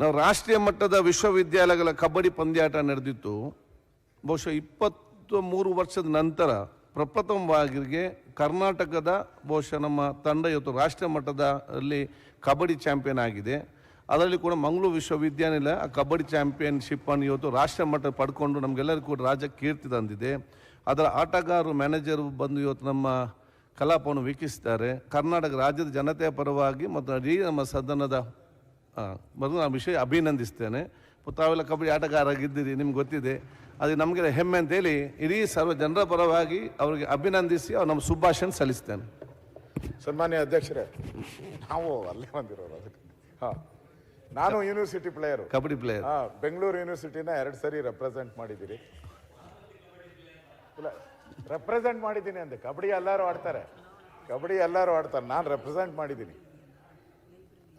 ನಾವು ರಾಷ್ಟ್ರೀಯ ಮಟ್ಟದ ವಿಶ್ವವಿದ್ಯಾಲಯಗಳ ಕಬಡ್ಡಿ ಪಂದ್ಯಾಟ ನಡೆದಿತ್ತು. ಬಹುಶಃ ಇಪ್ಪತ್ತು ಮೂರು ವರ್ಷದ ನಂತರ ಪ್ರಪ್ರಥಮವಾಗಿರಿಗೆ ಕರ್ನಾಟಕದ ಬಹುಶಃ ನಮ್ಮ ತಂಡ ಇವತ್ತು ರಾಷ್ಟ್ರೀಯ ಮಟ್ಟದಲ್ಲಿ ಕಬಡ್ಡಿ ಚಾಂಪಿಯನ್ ಆಗಿದೆ. ಅದರಲ್ಲಿ ಕೂಡ ಮಂಗಳೂರು ವಿಶ್ವವಿದ್ಯಾನಿಲಯ ಆ ಕಬಡ್ಡಿ ಚಾಂಪಿಯನ್ಶಿಪ್ ಅನ್ನು ಇವತ್ತು ರಾಷ್ಟ್ರೀಯ ಮಟ್ಟ ಪಡ್ಕೊಂಡು ನಮಗೆಲ್ಲರಿಗೂ ಕೂಡ ರಾಜ್ಯ ಕೀರ್ತಿ ತಂದಿದೆ. ಅದರ ಆಟಗಾರರು, ಮ್ಯಾನೇಜರು ಬಂದು ಇವತ್ತು ನಮ್ಮ ಕಲಾಪವನ್ನು ವೀಕ್ಷಿಸಿದ್ದಾರೆ. ಕರ್ನಾಟಕ ರಾಜ್ಯದ ಜನತೆಯ ಪರವಾಗಿ ಮತ್ತು ಇಡೀ ನಮ್ಮ ಸದನದ ಮೊದಲು ನಾನು ವಿಷಯ ಅಭಿನಂದಿಸ್ತೇನೆ. ತಾವೆಲ್ಲ ಕಬಡ್ಡಿ ಆಟಗಾರಾಗಿದ್ದೀರಿ ನಿಮ್ಗೆ ಗೊತ್ತಿದೆ. ಅದು ನಮಗೆ ಹೆಮ್ಮೆ ಅಂತೇಳಿ ಇಡೀ ಸರ್ವ ಜನರ ಪರವಾಗಿ ಅವರಿಗೆ ಅಭಿನಂದಿಸಿ ಅವ್ರು ನಮ್ಮ ಶುಭಾಶಯ ಸಲ್ಲಿಸ್ತೇನೆ. ಸನ್ಮಾನ್ಯ ಅಧ್ಯಕ್ಷರೇ ನಾವು ಅಲ್ಲೇ ಬಂದಿರೋರು ಅದಕ್ಕೆ. ಹಾಂ ನಾನು ಯೂನಿವರ್ಸಿಟಿ ಪ್ಲೇಯರು ಕಬಡ್ಡಿ ಪ್ಲೇಯರ್ ಹಾಂ ಬೆಂಗಳೂರು ಯೂನಿವರ್ಸಿಟಿನ ಎರಡು ಸರಿ ರೆಪ್ರೆಸೆಂಟ್ ಮಾಡಿದ್ದೀರಿ. ಇಲ್ಲ ರೆಪ್ರೆಸೆಂಟ್ ಮಾಡಿದ್ದೀನಿ ಅಂದೆ. ಕಬಡ್ಡಿ ಎಲ್ಲರೂ ಆಡ್ತಾರೆ. ಕಬಡ್ಡಿ ಎಲ್ಲರೂ ಆಡ್ತಾರೆ. ನಾನು ರೆಪ್ರೆಸೆಂಟ್ ಮಾಡಿದ್ದೀನಿ.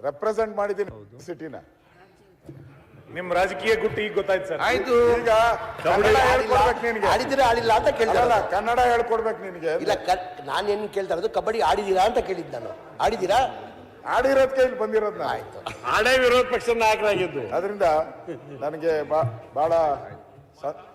ರೆಪ್ರೆಸೆಂಟ್ ಮಾಡಿದ್ದೀನಿ ಸಿಟಿನ ನಿಮ್ ರಾಜಕೀಯ ಗುಟ್ಟಿ ಈಗ ಗೊತ್ತಾಯ್ತು ಸರ್. ಆಯ್ತು. ಈಗ ಕನ್ನಡ ಹೇಳ್ಕೊಡ್ಬೇಕು ನಿನಗೆ. ಆಡಿದ್ದೀರಾ ಆಡಿಲ್ಲ ಅಂತ ಕೇಳಿದ ಕನ್ನಡ ಹೇಳ್ಕೊಡ್ಬೇಕು ನಿನಗೆ. ಇಲ್ಲ ನಾನೇನು ಕೇಳ್ತಾ ಇರೋದು ಕಬಡ್ಡಿ ಆಡಿದೀರಾ ಅಂತ ಕೇಳಿದ್ದು ನಾನು. ಆಡಿದೀರಾ ಆಡಿರೋದಕ್ಕೆ ಇಲ್ಲಿ ಬಂದಿರೋದ್ ನಾನು. ಆಯ್ತು. ಆಡೇ ವಿರೋಧ ಪಕ್ಷದ ನಾಯಕರಾಗಿದ್ದು ಅದರಿಂದ ನನಗೆ ಬಾ- ಬಹಳ ಸ-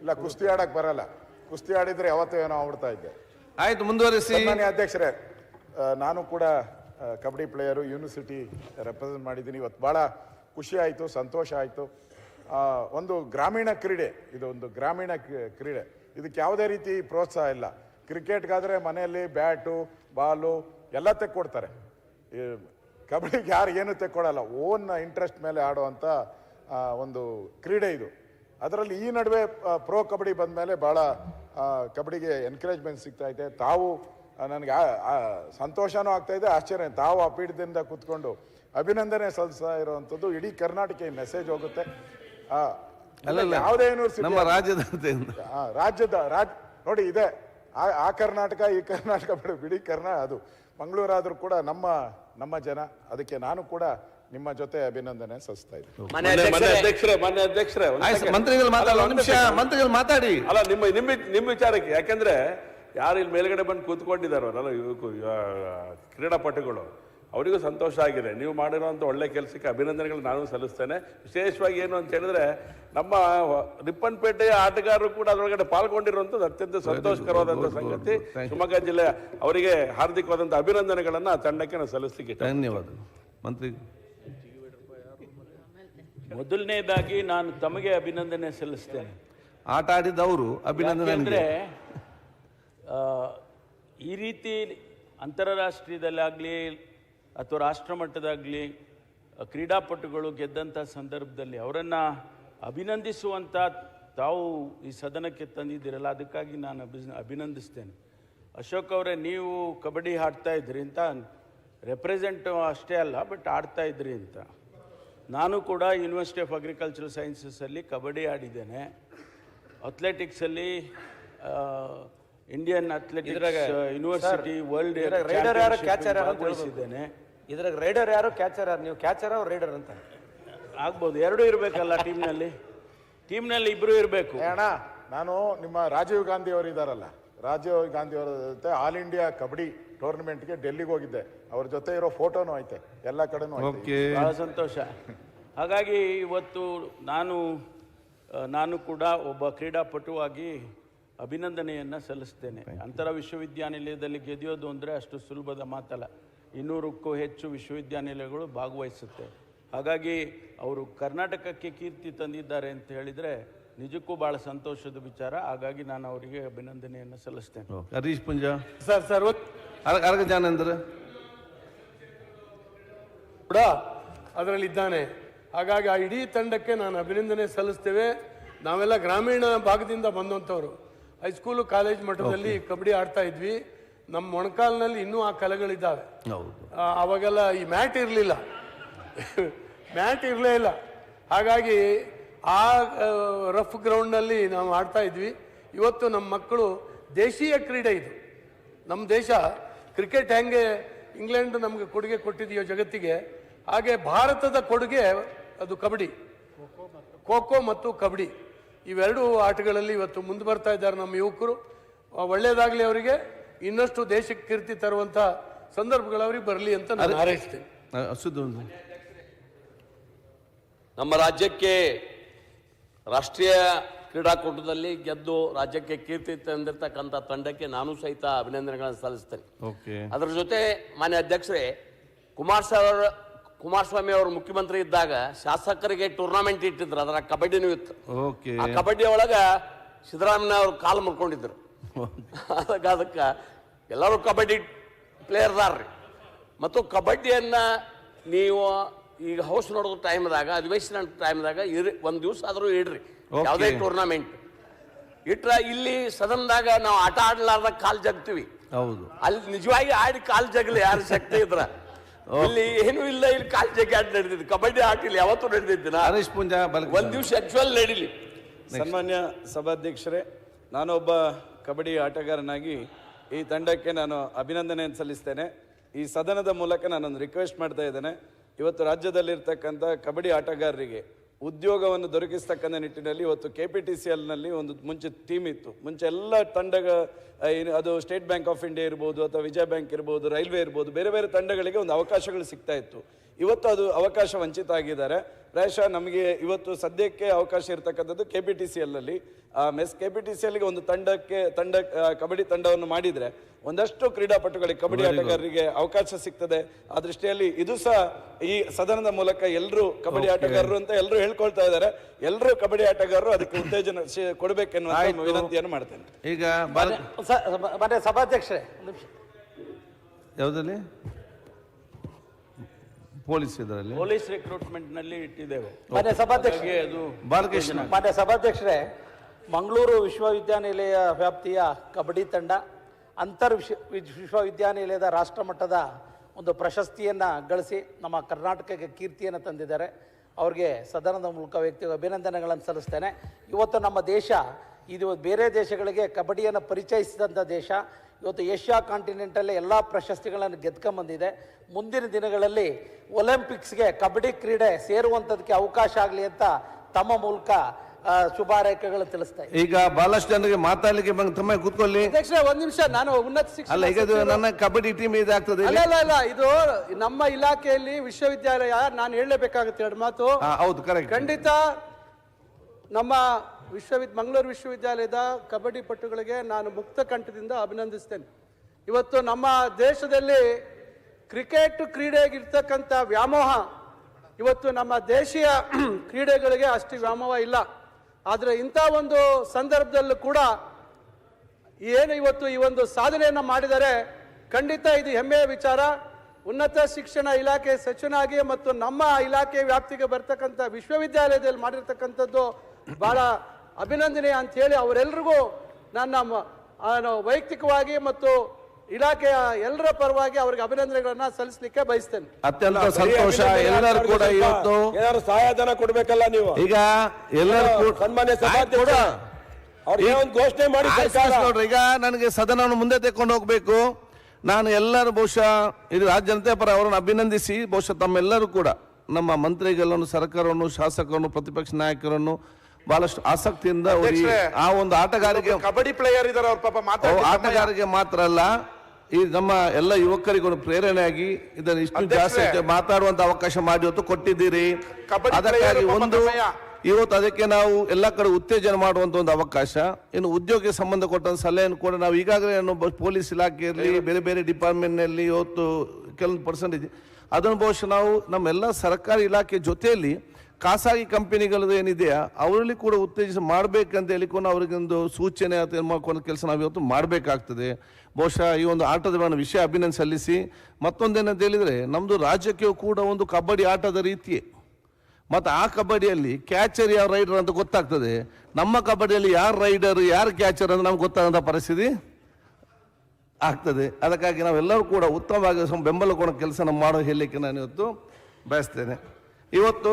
ಇಲ್ಲ ಕುಸ್ತಿ ಆಡಕ್ ಬರಲ್ಲ. ಕುಸ್ತಿ ಆಡಿದ್ರೆ ಯಾವತ್ತೂ ಏನೋ ಆಗ್ಬಿಡ್ತಾ ಇದ್ದೆ. ಆಯ್ತು ಮುಂದುವರಿಸಿ. ಸನ್ಮಾನ್ಯ ಅಧ್ಯಕ್ಷರೇ ಆ, ನಾನು ಕೂಡ ಆ, ಕಬಡ್ಡಿ ಪ್ಲೇಯರು ಯೂನಿವರ್ಸಿಟಿ ರೆಪ್ರೆಸೆಂಟ್ ಮಾಡಿದ್ದೀನಿ. ಇವತ್ತು ಭಾಳ ಖುಷಿ ಆಯಿತು ಸಂತೋಷ ಆಯಿತು. ಒಂದು ಗ್ರಾಮೀಣ ಕ್ರೀಡೆ ಇದು ಒಂದು ಗ್ರಾಮೀಣ ಕ್ರೀ- ಕ್ರೀಡೆ. ಇದಕ್ಕೆ ಯಾವುದೇ ರೀತಿ ಪ್ರೋತ್ಸಾಹ ಇಲ್ಲ. ಕ್ರಿಕೆಟ್ಗಾದರೆ ಮನೆಯಲ್ಲಿ ಬ್ಯಾಟು ಬಾಲು ಎಲ್ಲ ತೆಕ್ಕೊಡ್ತಾರೆ. ಈ ಕಬಡ್ಡಿಗೆ ಯಾರು ಏನು ತೆಕ್ಕೊಡಲ್ಲ ಓನ್ ಇಂಟ್ರೆಸ್ಟ್ ಮೇಲೆ ಆಡುವಂಥ ಆ, ಒಂದು ಕ್ರೀಡೆ ಇದು. ಅದರಲ್ಲಿ ಈ ನಡುವೆ ಪ್ರೋ ಕಬಡ್ಡಿ ಬಂದ ಮೇಲೆ ಭಾಳ ಕಬಡ್ಡಿಗೆ ಎನ್ಕರೇಜ್ಮೆಂಟ್ ಸಿಗ್ತಾ ಇದೆ. ತಾವು ನನಗೆ ಸಂತೋಷನೂ ಆಗ್ತಾ ಇದೆ ಆಶ್ಚರ್ಯ. ತಾವು ಆ ಪೀಠದಿಂದ ಕೂತ್ಕೊಂಡು ಅಭಿನಂದನೆ ಸಲ್ಲಿಸ್ತಾ ಇರುವಂಥದ್ದು. ಇಡೀ ಕರ್ನಾಟಕ ಮೆಸೇಜ್ ಹೋಗುತ್ತೆ. ಯಾವುದೇ ಯೂನಿವರ್ಸಿಟಿ ನಮ್ಮ ರಾಜ್ಯದ. ರಾಜ್ಯದ ರಾಜ್ ನೋಡಿ ಇದೆ. ಆ ಆ ಕರ್ನಾಟಕ ಈ ಕರ್ನಾಟಕ ಬಿಡು ಬಿಡಿ ಕರ್ನಾ ಅದು. ಮಂಗಳೂರಾದರೂ ಕೂಡ ನಮ್ಮ ನಮ್ಮ ಜನ ಅದಕ್ಕೆ ನಾನು ಕೂಡ ನಿಮ್ಮ ಜೊತೆ ಅಭಿನಂದನೆ ಸಲ್ಲಿಸ್ತಾ ಇದ್ದೀನಿ. ಮನೆ ಅಧ್ಯಕ್ಷರೇ ಮನೆ ಅಧ್ಯಕ್ಷರೇ ಒಂದ್ ಆಯ್ತು second. ಮಂತ್ರಿಗಳು ಮಾತಾಡೋ ಒಂದು ಒಂದ್ ನಿಮಿಷ. ಮಂತ್ರಿಗಳು ಮಾತಾಡಿ. ಅಲ್ಲ ನಿಮ್ಮ ನಿಮ್ಮ ನಿಮ್ಮ ವಿಚಾರಕ್ಕೆ ಯಾಕಂದ್ರೆ ಯಾರು ಇಲ್ಲಿ ಮೇಲ್ಗಡೆ ಬಂದು ಕೂತ್ಕೊಂಡಿದ್ದಾರಲ್ಲ ಕ್ರೀಡಾಪಟುಗಳು. ಅವರಿಗೂ ಸಂತೋಷ ಆಗಿದೆ. ನೀವು ಮಾಡಿರುವಂಥ ಒಳ್ಳೆ ಕೆಲಸಕ್ಕೆ ಅಭಿನಂದನೆಗಳು ನಾನು ಸಲ್ಲಿಸ್ತೇನೆ. ವಿಶೇಷವಾಗಿ ಏನು ಅಂತ ಹೇಳಿದ್ರೆ ನಮ್ಮ ರಿಪ್ಪನ್ಪೇಟೆಯ ಆಟಗಾರರು ಕೂಡ ಅದರೊಳಗಡೆ ಪಾಲ್ಗೊಂಡಿರುವಂಥದ್ದು ಅತ್ಯಂತ ಸಂತೋಷಕರವಾದಂಥ ಸಂಗತಿ. ಶಿವಮೊಗ್ಗ ಜಿಲ್ಲೆ ಅವರಿಗೆ ಹಾರ್ದಿಕವಾದಂಥ ಅಭಿನಂದನೆಗಳನ್ನು ಆ ತಂಡಕ್ಕೆ ನಾನು ಸಲ್ಲಿಸಲಿಕ್ಕೆ ಇಷ್ಟ ಧನ್ಯವಾದ ಮಂತ್ರಿ ಮೊದಲನೇದಾಗಿ ನಾನು ತಮಗೆ ಅಭಿನಂದನೆ ಸಲ್ಲಿಸ್ತೇನೆ. ಆಟ ಆಡಿದವರು ಅಭಿನಂದನೆ ಅಂದರೆ ಈ ರೀತಿ ಅಂತಾರಾಷ್ಟ್ರೀಯದಲ್ಲಾಗಲಿ ಅಥವಾ ರಾಷ್ಟ್ರ ಮಟ್ಟದಾಗಲಿ ಕ್ರೀಡಾಪಟುಗಳು ಗೆದ್ದಂಥ ಸಂದರ್ಭದಲ್ಲಿ ಅವರನ್ನು ಅಭಿನಂದಿಸುವಂಥ ತಾವು ಈ ಸದನಕ್ಕೆ ತಂದಿದ್ದೀರಲ್ಲ ಅದಕ್ಕಾಗಿ ನಾನು ಅಭಿ ಅಭಿನಂದಿಸ್ತೇನೆ. ಅಶೋಕ್ ಅವರೇ ನೀವು ಕಬಡ್ಡಿ ಆಡ್ತಾ ಇದ್ರಿ ಅಂತ ರೆಪ್ರೆಸೆಂಟ್ ಅಷ್ಟೇ ಅಲ್ಲ ಬಟ್ ಆಡ್ತಾ ಇದ್ರಿ ಅಂತ. ನಾನು ಕೂಡ ಯೂನಿವರ್ಸಿಟಿ ಆಫ್ ಅಗ್ರಿಕಲ್ಚರಲ್ ಸೈನ್ಸಸ್ಸಲ್ಲಿ ಕಬಡ್ಡಿ ಆಡಿದ್ದೇನೆ. ಅಥ್ಲೆಟಿಕ್ಸಲ್ಲಿ Indian athletics university world raider ಯಾರು ಕ್ಯಾಚರ್ ಯಾರು ಅಂತ ಭಾಗವಹಿಸಿದ್ದೇನೆ. ಇದ್ರಾಗ ರೈಡರ್ ಯಾರು ಕ್ಯಾಚರ್ ಯಾರು? ನೀವು ಕ್ಯಾಚರ್ ಅವ್ರು ರೈಡರ್ ಅಂತ? ಆಗ್ಬೋದು ಎರಡೂ ಇರಬೇಕಲ್ಲ ಟೀಮ್ನಲ್ಲಿ. ಟೀಮ್ನಲ್ಲಿ ಇಬ್ಬರು ಇರಬೇಕು. ಅಣ್ಣ ನಾನು ನಿಮ್ಮ ರಾಜೀವ್ ಗಾಂಧಿ ಅವರು ಇದ್ದಾರಲ್ಲ ರಾಜೀವ್ ಗಾಂಧಿ ಅವರ ಜೊತೆ ಆಲ್ ಇಂಡಿಯಾ ಕಬಡ್ಡಿ ಟೂರ್ನಮೆಂಟ್ಗೆ ಡೆಲ್ಲಿಗೆ ಹೋಗಿದ್ದೆ. ಅವ್ರ ಜೊತೆ ಇರೋ ಫೋಟೋನು ಐತೆ ಎಲ್ಲ ಕಡೆನೂ ಐತೆ. ಓಕೆ. ಬಹಳ ಸಂತೋಷ. ಹಾಗಾಗಿ ಇವತ್ತು ನಾನು ಆ, ನಾನು ಕೂಡ ಒಬ್ಬ ಕ್ರೀಡಾಪಟುವಾಗಿ ಅಭಿನಂದನೆಯನ್ನು ಸಲ್ಲಿಸ್ತೇನೆ. ಅಂತರ ವಿಶ್ವವಿದ್ಯಾನಿಲಯದಲ್ಲಿ ಗೆದಿಯೋದು ಅಂದರೆ ಅಷ್ಟು ಸುಲಭದ ಮಾತಲ್ಲ. ಇನ್ನೂರಕ್ಕೂ ಹೆಚ್ಚು ವಿಶ್ವವಿದ್ಯಾನಿಲಯಗಳು ಭಾಗವಹಿಸುತ್ತೆ. ಹಾಗಾಗಿ ಅವರು ಕರ್ನಾಟಕಕ್ಕೆ ಕೀರ್ತಿ ತಂದಿದ್ದಾರೆ ಅಂತ ಹೇಳಿದರೆ ನಿಜಕ್ಕೂ ಭಾಳ ಸಂತೋಷದ ವಿಚಾರ. ಹಾಗಾಗಿ ನಾನು ಅವರಿಗೆ ಅಭಿನಂದನೆಯನ್ನು ಸಲ್ಲಿಸ್ತೇನೆ. ಹರೀಶ್ ಪುಂಜ. ಸರ್ ಸರ್ ಅರ್ಗ ಅರ್ಗ ಜಾನಂದ್ರ ಕೂಡ ಅದರಲ್ಲಿದ್ದಾನೆ. ಹಾಗಾಗಿ ಆ ಇಡೀ ತಂಡಕ್ಕೆ ನಾನು ಅಭಿನಂದನೆ ಸಲ್ಲಿಸ್ತೇವೆ. ನಾವೆಲ್ಲ ಗ್ರಾಮೀಣ ಭಾಗದಿಂದ ಬಂದಂಥವ್ರು. ಹೈಸ್ಕೂಲು ಕಾಲೇಜ್ ಮಟ್ಟದಲ್ಲಿ ಕಬಡ್ಡಿ ಆಡ್ತಾ ಇದ್ವಿ. ನಮ್ಮ ಮೊಣಕಾಲ್ನಲ್ಲಿ ಇನ್ನೂ ಆ ಕಲೆಗಳಿದ್ದಾವೆ. ಅವಾಗೆಲ್ಲ ಈ ಮ್ಯಾಟ್ ಇರಲಿಲ್ಲ. ಮ್ಯಾಟ್ ಇರಲೇ ಇಲ್ಲ. ಹಾಗಾಗಿ ಆ ರಫ್ ಗ್ರೌಂಡ್ನಲ್ಲಿ ನಾವು ಆಡ್ತಾ ಇದ್ವಿ. ಇವತ್ತು ನಮ್ಮ ಮಕ್ಕಳು ದೇಶೀಯ ಕ್ರೀಡೆ ಇದು. ನಮ್ಮ ದೇಶ ಕ್ರಿಕೆಟ್ ಹೆಂಗೆ ಇಂಗ್ಲೆಂಡ್ ನಮಗೆ ಕೊಡುಗೆ ಕೊಟ್ಟಿದೆಯೋ ಜಗತ್ತಿಗೆ ಹಾಗೆ ಭಾರತದ ಕೊಡುಗೆ ಅದು ಕಬಡ್ಡಿ. ಖೋ ಖೋ ಮತ್ತು ಕಬಡ್ಡಿ. ಇವೆರಡೂ ಆಟಗಳಲ್ಲಿ ಇವತ್ತು ಮುಂದೆ ಬರ್ತಾ ಇದ್ದಾರೆ ನಮ್ಮ ಯುವಕರು. ಒಳ್ಳೇದಾಗಲಿ ಒಳ್ಳೆಯದಾಗಲಿ ಅವರಿಗೆ. ಇನ್ನಷ್ಟು ದೇಶಕ್ಕೆ ಕೀರ್ತಿ ತರುವಂತಹ ಸಂದರ್ಭಗಳು ಅವ್ರಿಗೆ ಬರಲಿ ಅಂತ ನಾನು ಹಾರೈಸ್ತೇನೆ. ನಮ್ಮ ರಾಜ್ಯಕ್ಕೆ ರಾಷ್ಟ್ರೀಯ ಕ್ರೀಡಾಕೂಟದಲ್ಲಿ ಗೆದ್ದು ರಾಜ್ಯಕ್ಕೆ ಕೀರ್ತಿ ತಂದಿರತಕ್ಕಂಥ ತಂಡಕ್ಕೆ ನಾನು ಸಹಿತ ಅಭಿನಂದನೆಗಳನ್ನು ಸಲ್ಲಿಸ್ತೇನೆ. ಅದರ ಜೊತೆ ಮಾನ್ಯ ಅಧ್ಯಕ್ಷರೇ ಕುಮಾರ್ ಅವರ ಕುಮಾರಸ್ವಾಮಿ ಅವರು ಮುಖ್ಯಮಂತ್ರಿ ಇದ್ದಾಗ ಶಾಸಕರಿಗೆ ಟೂರ್ನಮೆಂಟ್ ಇಟ್ಟಿದ್ರು ಅದರ ಕಬಡ್ಡಿನೂ ಇತ್ತು ಓಕೆ. ಆ ಕಬಡ್ಡಿ ಒಳಗ ಸಿದ್ದರಾಮಯ್ಯ ಅವರು ಕಾಲು ಮುರ್ಕೊಂಡಿದ್ರು. ಅದಕ್ಕೆ ಅದಕ್ಕೆ ಎಲ್ಲರೂ ಕಬಡ್ಡಿ ಪ್ಲೇಯರ್ದಾರ್ರಿ ಮತ್ತು ಕಬಡ್ಡಿಯನ್ನ ನೀವು ಈಗ ಹೌಸ್ ನೋಡೋದು ಟೈಮ್ದಾಗ ಅಧಿವೇಶನ ಟೈಮ್ದಾಗ ಇರಿ ಒಂದು ದಿವಸ ಆದರೂ ಇಡ್ರಿ. ಯಾವುದೇ ಟೂರ್ನಮೆಂಟ್ ಇಟ್ರ ಇಲ್ಲಿ ಸದನದಾಗ ನಾವು ಆಟ ಆಡ್ಲಾರ್ದಾಗ ಕಾಲು ಜಗ್ತೀವಿ. ಹೌದು. ಅಲ್ಲಿ ನಿಜವಾಗಿ ಆಡಿ ಕಾಲು ಜಗಲಿ ಯಾರು ಶಕ್ತಿ ಇದ್ರ. ಇಲ್ಲಿ ಏನು ಇಲ್ಲ ಇಲ್ಲಿ ಕಾಲ್ ಜಗ್ಗಿ ಆಟ ನಡೆದಿದ್ದು ಕಬಡ್ಡಿ ಆಟ ಇಲ್ಲಿ ಯಾವತ್ತೂ ನಡೆದಿದ್ದಿನ ಹರೀಶ್ ಪುಂಜ ಬಲ್ಕ ಒಂದ್ ದಿವಸ ಆಕ್ಚುಲ್ ನಡೀಲಿ. ಸನ್ಮಾನ್ಯ ಸಭಾಧ್ಯಕ್ಷರೇ ನಾನೊಬ್ಬ ಕಬಡ್ಡಿ ಆಟಗಾರನಾಗಿ ಈ ತಂಡಕ್ಕೆ ನಾನು ಅಭಿನಂದನೆಯನ್ನು ಸಲ್ಲಿಸ್ತೇನೆ. ಈ ಸದನದ ಮೂಲಕ ನಾನೊಂದು ರಿಕ್ವೆಸ್ಟ್ ಮಾಡ್ತಾ ಇದ್ದೇನೆ. ಇವತ್ತು ರಾಜ್ಯದಲ್ಲಿರ್ತಕ್ಕಂಥ ಕಬಡ್ಡಿ ಆಟಗಾರರಿಗೆ ಉದ್ಯೋಗವನ್ನು ದೊರಕಿಸ್ತಕ್ಕಂಥ ನಿಟ್ಟಿನಲ್ಲಿ ಇವತ್ತು ಕೆ ಪಿ ಟಿ ಸಿ ಎಲ್ನಲ್ಲಿ ಒಂದು ಮುಂಚೆ ಟೀಮ್ ಇತ್ತು. ಮುಂಚೆ ಎಲ್ಲ ತಂಡಗ ಏನು, ಅದು ಸ್ಟೇಟ್ ಬ್ಯಾಂಕ್ ಆಫ್ ಇಂಡಿಯಾ ಇರ್ಬೋದು ಅಥವಾ ವಿಜಯ ಬ್ಯಾಂಕ್ ಇರ್ಬೋದು ರೈಲ್ವೆ ಇರ್ಬೋದು, ಬೇರೆ ಬೇರೆ ತಂಡಗಳಿಗೆ ಒಂದು ಅವಕಾಶಗಳು ಸಿಗ್ತಾ ಇತ್ತು. ಇವತ್ತು ಅದು ಅವಕಾಶ ವಂಚಿತ ಆಗಿದ್ದಾರೆ. ಪ್ರಾಯಶಃ ನಮಗೆ ಇವತ್ತು ಸದ್ಯಕ್ಕೆ ಅವಕಾಶ ಇರತಕ್ಕಂಥದ್ದು K P T C ಎಲ್ಲಲ್ಲಿ mess K P T C ಎಲ್ಗೆ ಒಂದು ತಂಡಕ್ಕೆ ತಂಡ ಕಬಡ್ಡಿ ತಂಡವನ್ನು ಮಾಡಿದರೆ ಒಂದಷ್ಟು ಕ್ರೀಡಾಪಟುಗಳಿಗೆ ಕಬಡ್ಡಿ ಆಟಗಾರರಿಗೆ ಅವಕಾಶ ಸಿಗ್ತದೆ. ಆ ದೃಷ್ಟಿಯಲ್ಲಿ ಇದು ಸಹ ಈ ಸದನದ ಮೂಲಕ ಎಲ್ಲರೂ ಕಬಡ್ಡಿ ಆಟಗಾರರು ಅಂತ ಎಲ್ಲರೂ ಹೇಳ್ಕೊಳ್ತಾ ಇದ್ದಾರೆ. ಎಲ್ಲರೂ ಕಬಡ್ಡಿ ಆಟಗಾರರು ಅದಕ್ಕೆ ಉತ್ತೇಜನ ಕೊಡಬೇಕೆನ್ನುವ. ವಿನಂತಿಯನ್ನು ಮಾಡ್ತೇನೆ. ಈಗ ಸಭಾಧ್ಯಕ್ಷರೇ ಒಂದ್ ನಿಮಿಷ. ಯಾವುದಲ್ಲಿ ಪೊಲೀಸ್ ಇದರಲ್ಲಿ? ಪೊಲೀಸ್ ರಿಕ್ರೂಟ್ಮೆಂಟ್ನಲ್ಲಿ ಇಟ್ಟಿದ್ದೇವೆ ಮಾನ್ಯ ಸಭಾಧ್ಯಕ್ಷ ಹಾಗಾಗಿ ಅದು ಬಾಲಕೃಷ್ಣ. ಮಾನ್ಯ ಸಭಾಧ್ಯಕ್ಷರೇ ಮಂಗಳೂರು ವಿಶ್ವವಿದ್ಯಾನಿಲಯ ವ್ಯಾಪ್ತಿಯ ಕಬಡ್ಡಿ ತಂಡ ಅಂತರ್ ವಿಶ್ವ ವಿಶ್- ವಿಶ್ವವಿದ್ಯಾನಿಲಯದ ರಾಷ್ಟ್ರಮಟ್ಟದ ಒಂದು ಪ್ರಶಸ್ತಿಯನ್ನು ಗಳಿಸಿ ನಮ್ಮ ಕರ್ನಾಟಕಕ್ಕೆ ಕೀರ್ತಿಯನ್ನು ತಂದಿದ್ದಾರೆ. ಅವ್ರಿಗೆ ಸದನದ ಮೂಲಕ ವ್ಯಕ್ತಿ ಅಭಿನಂದನೆಗಳನ್ನು ಸಲ್ಲಿಸ್ತೇನೆ. ಇವತ್ತು ನಮ್ಮ ದೇಶ ಇದು ಬೇರೆ ದೇಶಗಳಿಗೆ ಕಬಡ್ಡಿಯನ್ನು ಪರಿಚಯಿಸಿದಂಥ ದೇಶ. ಇವತ್ತು ಏಷ್ಯಾ ಕಾಂಟಿನೆಂಟಲ್ಲೇ ಎಲ್ಲ ಪ್ರಶಸ್ತಿಗಳನ್ನು ಗೆದ್ಕೊಂಬಂದಿದೆ. ಮುಂದಿನ ದಿನಗಳಲ್ಲಿ ಒಲಿಂಪಿಕ್ಸ್ಗೆ ಕಬಡ್ಡಿ ಕ್ರೀಡೆ ಸೇರುವಂಥದ್ದಕ್ಕೆ ಅವಕಾಶ ಆಗಲಿ ಅಂತ ತಮ್ಮ ಮೂಲಕ ಶುಭಾರೈಕೆಗಳು ತಿಳಿಸ್ತಾ ಇದ್ದೀನಿ. ಈಗ ಬಹಳಷ್ಟು ಜನರಿಗೆ ಮಾತಾಡ್ಲಿಕ್ಕೆ ಬಂದು ತಮ್ಮ ಕೂತ್ಕೊಳ್ಳಿ. ಅಧ್ಯಕ್ಷರೇ ಒಂದ್ ನಿಮಿಷ ನಾನು ಉನ್ನತ ಶಿಕ್ಷಣ ಅಲ್ಲ ಈಗ ಇದು ಸಚಿವರು- ನನ್ನ ಕಬಡ್ಡಿ ಟೀಮ್ ಇದಾಗ್ತದೆ ಅಲ್ಲ ಅಲ್ಲ ಅಲ್ಲ ಇದು ನಮ್ಮ ಇಲಾಖೆಯಲ್ಲಿ ವಿಶ್ವವಿದ್ಯಾಲಯ ನಾನು ಹೇಳಲೇಬೇಕಾಗುತ್ತೆ ಎರಡು ಮಾತು. ಹಾ, ಹೌದು ಕರೆಕ್ಟ್ ಖಂಡಿತ ನಮ್ಮ ವಿಶ್ವವಿದ್, ಮಂಗಳೂರು ವಿಶ್ವವಿದ್ಯಾಲಯದ ಕಬಡ್ಡಿ ಪಟುಗಳಿಗೆ ನಾನು ಮುಕ್ತ ಕಂಠದಿಂದ ಅಭಿನಂದಿಸ್ತೇನೆ. ಇವತ್ತು ನಮ್ಮ ದೇಶದಲ್ಲಿ ಕ್ರಿಕೆಟ್ ಕ್ರೀಡೆಗಿರ್ತಕ್ಕಂಥ ವ್ಯಾಮೋಹ ಇವತ್ತು ನಮ್ಮ ದೇಶೀಯ ಕ್ರೀಡೆಗಳಿಗೆ ಅಷ್ಟು ವ್ಯಾಮೋಹ ಇಲ್ಲ. ಆದರೆ ಇಂಥ ಒಂದು ಸಂದರ್ಭದಲ್ಲೂ ಕೂಡ ಏನು ಇವತ್ತು ಈ ಒಂದು ಸಾಧನೆಯನ್ನು ಮಾಡಿದರೆ ಖಂಡಿತ ಇದು ಹೆಮ್ಮೆಯ ವಿಚಾರ. ಉನ್ನತ ಶಿಕ್ಷಣ ಇಲಾಖೆ ಸಚಿವನಾಗಿ ಮತ್ತು ನಮ್ಮ ಇಲಾಖೆ ವ್ಯಾಪ್ತಿಗೆ ಬರ್ತಕ್ಕಂಥ ವಿಶ್ವವಿದ್ಯಾಲಯದಲ್ಲಿ ಮಾಡಿರ್ತಕ್ಕಂಥದ್ದು ಬಹಳ ಅಭಿನಂದನೆ ಅಂತ ಹೇಳಿ ಅವರೆಲ್ಲರಿಗೂ ನನ್ನ ವೈಯಕ್ತಿಕವಾಗಿ ಮತ್ತು ಇಲಾಖೆಯ ಎಲ್ಲರ ಪರವಾಗಿ ಅವರಿಗೆ ಅಭಿನಂದನೆಗಳನ್ನ ಸಲ್ಲಿಸಲಿಕ್ಕೆ ಬಯಸ್ತೇನೆ. ಅತ್ಯಂತ ಸಂತೋಷ ಎಲ್ಲರೂ ಕೂಡ ಇವತ್ತು ಏನಾದ್ರು ಸಹಾಯಧನ ಕೊಡ್ಬೇಕಲ್ಲ ನೀವು? ಈಗ ಎಲ್ಲರೂ ಸನ್ಮಾನ್ಯ ಸಭಾಧ್ಯಕ್ಷ, ಒಂದು ಘೋಷಣೆ ಮಾಡಿ ನೋಡ್ರಿ ಸರ್ಕಾರ. ಈಗ ನನಗೆ ಸದನವನ್ನು ಮುಂದೆ ತೆಕ್ಕೊಂಡು ಹೋಗ್ಬೇಕು. ನಾನು ಎಲ್ಲರೂ ಬಹುಶಃ ಇದು ರಾಜ್ಯ ಜನತೆ ಪರ ಅವರನ್ನು ಅಭಿನಂದಿಸಿ ಬಹುಶಃ ತಮ್ಮೆಲ್ಲರೂ ಕೂಡ ನಮ್ಮ ಮಂತ್ರಿಗಳನ್ನು ಸರ್ಕಾರವನ್ನು ಶಾಸಕರನ್ನು ಪ್ರತಿಪಕ್ಷ ನಾಯಕರನ್ನು ಬಹಳಷ್ಟು ಆಸಕ್ತಿಯಿಂದ ಆ ಒಂದು ಆಟಗಾರಿಕೆ ಕಬಡ್ಡಿ ಪ್ಲೇಯರ್ ಇದಾರೆ ಅವ್ರ ಪಾಪ ಆಟಗಾರರಿಗೆ ಮಾತ್ರ ಅಲ್ಲ ಈ ನಮ್ಮ ಎಲ್ಲ ಯುವಕರಿಗೂ ಒಂದು ಪ್ರೇರಣೆಯಾಗಿ ಇದನ್ನು ಇಷ್ಟು ಜಾಸ್ತಿ ಮಾತಾಡುವಂತ ಅವಕಾಶ ಮಾಡಿ ಹೊತ್ತು ಕೊಟ್ಟಿದ್ದೀರಿ. ಅದಕ್ಕಾಗಿ ಒಂದು ಇವತ್ತು ಅದಕ್ಕೆ ನಾವು ಎಲ್ಲ ಕಡೆ ಉತ್ತೇಜನ ಮಾಡುವಂತ ಒಂದು ಅವಕಾಶ. ಇನ್ನು ಉದ್ಯೋಗಕ್ಕೆ ಸಂಬಂಧಪಟ್ಟ ಸಲಹೆಯನ್ನು ಕೂಡ ನಾವು ಈಗಾಗಲೇ ಪೊಲೀಸ್ ಇಲಾಖೆಯಲ್ಲಿ ಬೇರೆ ಬೇರೆ ಡಿಪಾರ್ಟ್ಮೆಂಟ್ನಲ್ಲಿ ಇವತ್ತು ಕೆಲವೊಂದು ಇದೆ. ಅದನ್ನು ಬಹುಶಃ ನಾವು ನಮ್ಮೆಲ್ಲ ಸರ್ಕಾರಿ ಇಲಾಖೆ ಜೊತೆಯಲ್ಲಿ ಖಾಸಗಿ ಕಂಪನಿಗಳದ್ದು ಏನಿದೆಯಾ ಅವರಲ್ಲಿ ಕೂಡ ಉತ್ತೇಜಿಸ ಮಾಡಬೇಕಂತ ಹೇಳಿಕೊಂಡು ಅವರಿಗೊಂದು ಸೂಚನೆ ಅಥವಾ ಮಾಡ್ಕೊಂಡು ಕೆಲಸ ನಾವು ಇವತ್ತು ಮಾಡಬೇಕಾಗ್ತದೆ. ಬಹುಶಃ ಈ ಒಂದು ಆಟದ ಒಂದು ವಿಷಯ ಅಭಿನಂದನೆ ಸಲ್ಲಿಸಿ, ಮತ್ತೊಂದೇನಂತ ಹೇಳಿದರೆ ನಮ್ಮದು ರಾಜ್ಯಕ್ಕೆ ಕೂಡ ಒಂದು ಕಬಡ್ಡಿ ಆಟದ ರೀತಿಯೇ. ಮತ್ತು ಆ ಕಬಡ್ಡಿಯಲ್ಲಿ ಕ್ಯಾಚರ್ ಯಾವ ರೈಡರ್ ಅಂತ ಗೊತ್ತಾಗ್ತದೆ. ನಮ್ಮ ಕಬಡ್ಡಿಯಲ್ಲಿ ಯಾರು ರೈಡರ್ ಯಾರು ಕ್ಯಾಚರ್ ಅಂತ ನಮ್ಗೆ ಗೊತ್ತಾದಂಥ ಪರಿಸ್ಥಿತಿ ಆಗ್ತದೆ. ಅದಕ್ಕಾಗಿ ನಾವೆಲ್ಲರೂ ಕೂಡ ಉತ್ತಮವಾಗಿ ಬೆಂಬಲ ಕೊಡೋ ಕೆಲಸ ಮಾಡೋ ಹೇಳಲಿಕ್ಕೆ ನಾನು ಇವತ್ತು ಬಯಸ್ತೇನೆ. ಇವತ್ತು